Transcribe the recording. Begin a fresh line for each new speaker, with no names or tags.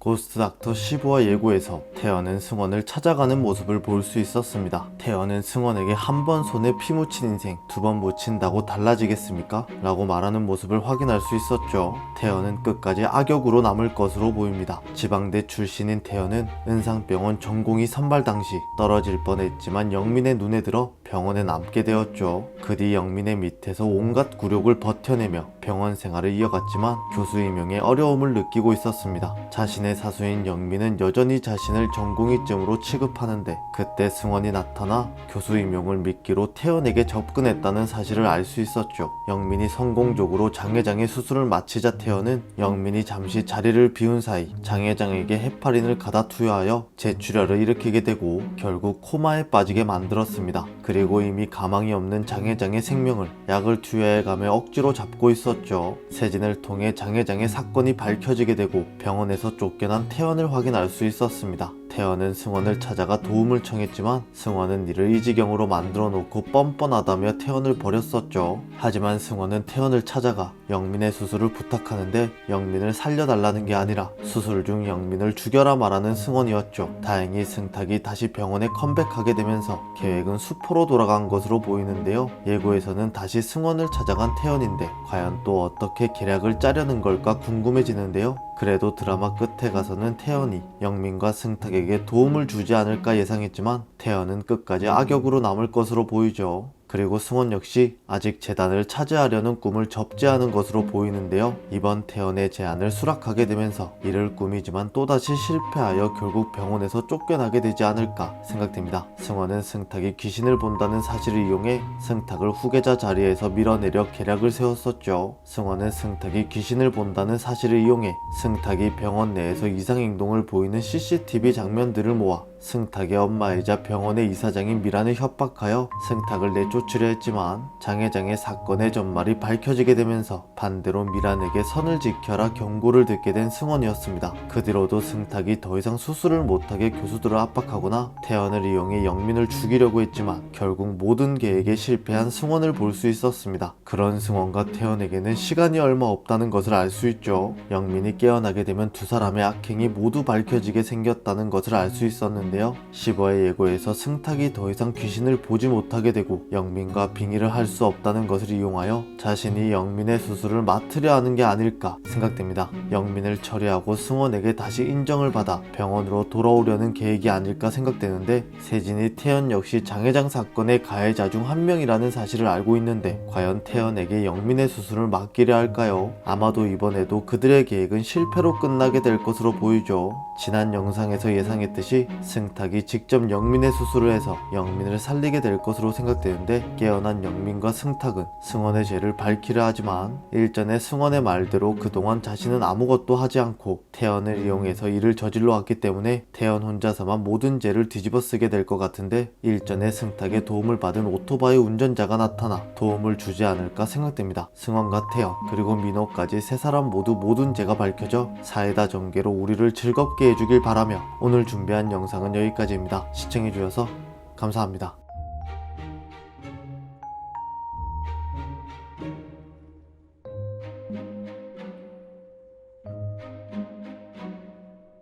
고스트 닥터 15화 예고에서 태연은 승원을 찾아가는 모습을 볼 수 있었습니다. 태연은 승원에게 한 번 손에 피 묻힌 인생 두 번 묻힌다고 달라지겠습니까? 라고 말하는 모습을 확인할 수 있었죠. 태연은 끝까지 악역으로 남을 것으로 보입니다. 지방대 출신인 태연은 은상병원 전공의 선발 당시 떨어질 뻔했지만 영민의 눈에 들어 병원에 남게 되었죠. 그 뒤 영민의 밑에서 온갖 굴욕을 버텨내며 병원 생활을 이어갔지만 교수 임용에 어려움을 느끼고 있었습니다. 자신의 사수인 영민은 여전히 자신을 전공의쯤으로 취급하는데 그때 승원이 나타나 교수 임용을 미끼로 태연에게 접근했다는 사실을 알 수 있었죠. 영민이 성공적으로 장회장의 수술을 마치자 태연은 영민이 잠시 자리를 비운 사이 장회장에게 헤파린을 가다 투여하여 재출혈을 일으키게 되고 결국 코마에 빠지게 만들었습니다. 그리고 이미 가망이 없는 장회장의 생명을 약을 투여해가며 억지로 잡고 있었죠. 세진을 통해 장회장의 사건이 밝혀지게 되고 병원에서 쫓겨난 태연을 확인할 수 있었습니다. 태연은 승원을 찾아가 도움을 청했지만 승원은 이를 이 지경으로 만들어 놓고 뻔뻔하다며 태연을 버렸었죠. 하지만 승원은 태연을 찾아가 영민의 수술을 부탁하는데 영민을 살려달라는 게 아니라 수술 중 영민을 죽여라 말하는 승원이었죠. 다행히 승탁이 다시 병원에 컴백하게 되면서 계획은 수포로 돌아간 것으로 보이는데요. 예고에서는 다시 승원을 찾아간 태연인데 과연 또 어떻게 계략을 짜려는 걸까 궁금해지는데요. 그래도 드라마 끝에 가서는 태연이 영민과 승탁에게 도움을 주지 않을까 예상했지만 태연은 끝까지 악역으로 남을 것으로 보이죠. 그리고 승원 역시 아직 재단을 차지하려는 꿈을 접지 않은 것으로 보이는데요. 이번 태연의 제안을 수락하게 되면서 이를 꿈이지만 또다시 실패하여 결국 병원에서 쫓겨나게 되지 않을까 생각됩니다. 승원은 승탁이 귀신을 본다는 사실을 이용해 승탁을 후계자 자리에서 밀어내려 계략을 세웠었죠. 승원은 승탁이 귀신을 본다는 사실을 이용해 승탁이 병원 내에서 이상 행동을 보이는 CCTV 장면들을 모아 승탁의 엄마이자 병원의 이사장인 미란을 협박하여 승탁을 내쫓으려 했지만 장회장의 사건의 전말이 밝혀지게 되면서 반대로 미란에게 선을 지켜라 경고를 듣게 된 승원이었습니다. 그 뒤로도 승탁이 더 이상 수술을 못하게 교수들을 압박하거나 태연을 이용해 영민을 죽이려고 했지만 결국 모든 계획에 실패한 승원을 볼 수 있었습니다. 그런 승원과 태연에게는 시간이 얼마 없다는 것을 알 수 있죠. 영민이 깨어나게 되면 두 사람의 악행이 모두 밝혀지게 생겼다는 것을 알 수 있었는데 있는데요. 15의 예고에서 승탁이 더 이상 귀신을 보지 못하게 되고 영민과 빙의를 할 수 없다는 것을 이용하여 자신이 영민의 수술을 맡으려 하는 게 아닐까 생각됩니다. 영민을 처리하고 승원에게 다시 인정을 받아 병원으로 돌아오려는 계획이 아닐까 생각되는데 세진이 태연 역시 장회장 사건의 가해자 중 한 명이라는 사실을 알고 있는데 과연 태연에게 영민의 수술을 맡기려 할까요? 아마도 이번에도 그들의 계획은 실패로 끝나게 될 것으로 보이죠. 지난 영상에서 예상했듯이 승 탁이 직접 영민의 수술을 해서 영민을 살리게 될 것으로 생각되는데 깨어난 영민과 승탁은 승원의 죄를 밝히려 하지만 일전에 승원의 말대로 그동안 자신은 아무것도 하지 않고 태연을 이용해서 일을 저질러 왔기 때문에 태연 혼자서만 모든 죄를 뒤집어 쓰게 될 것 같은데 일전에 승탁의 도움을 받은 오토바이 운전자가 나타나 도움을 주지 않을까 생각됩니다. 승원과 태연 그리고 민호까지 세 사람 모두 모든 죄가 밝혀져 사이다 전개로 우리를 즐겁게 해주길 바라며 오늘 준비한 여기까지입니다. 시청해주셔서 감사합니다.